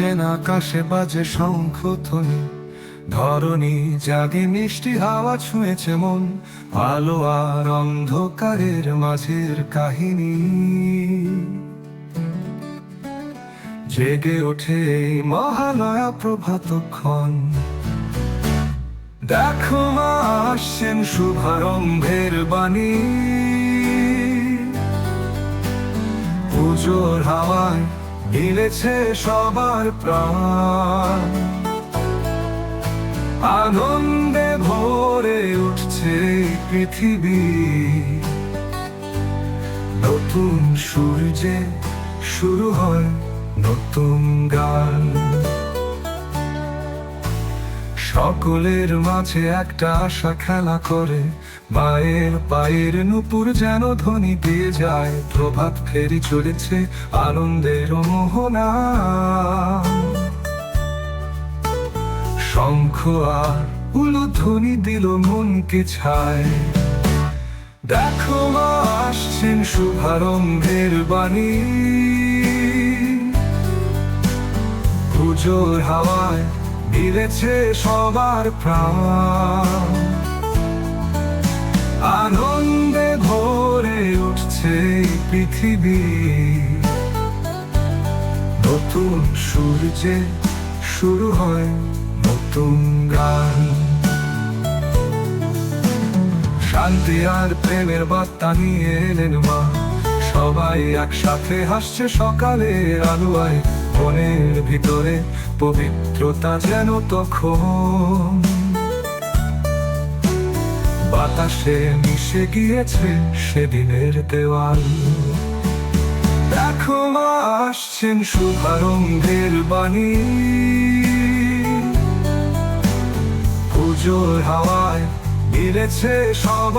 নয়ন আকাশে বাজে শঙ্খ ধ্বনি। ধরণী জাগে মিষ্টি হাওয়া ছুঁয়েছে মন। আলো আর অন্ধকারের মাঝের কাহিনী। জেগে ওঠে মহালয়া প্রভাতক্ষণ দেখো মা, আসছেন শুভারম্ভের বাণী। পুজোর হাওয়ায় মিলেছে সবার প্রাণ। আনন্দে ভরে উঠছে পৃথিবী। নতুন সূর্যে শুরু হয় নতুন গান। সকলের মাঝে একটা আশা খেলা করে মায়ের পায়ের নুপুর যেন ধ্বনি দিয়ে যায়, প্রভাত ফেরি চলেছে আনন্দের মোহনা। শঙ্খ আর উলো ধ্বনি দিল মনকে ছায়। দেখো মা, আসছেন শুভারম্ভের বাণী। পুজোর হাওয়ায় মিলেছে সবার প্রাণ। পৃথিবী। নতুন সূর্যে শুরু হয় নতুন গান। শান্তি আর প্রেমের বার্তা নিয়ে এলেন মা। সবাই একসাথে হাসছে সকালে আলোয়। মনের ভিতরে পবিত্রতা যেন তখন বাতাসে মিশে গিয়েছে সেদিনের দেওয়াল। দেখো আসছেন শুভারম্ভের বাণী। পুজোর হাওয়ায় মিলেছে সবার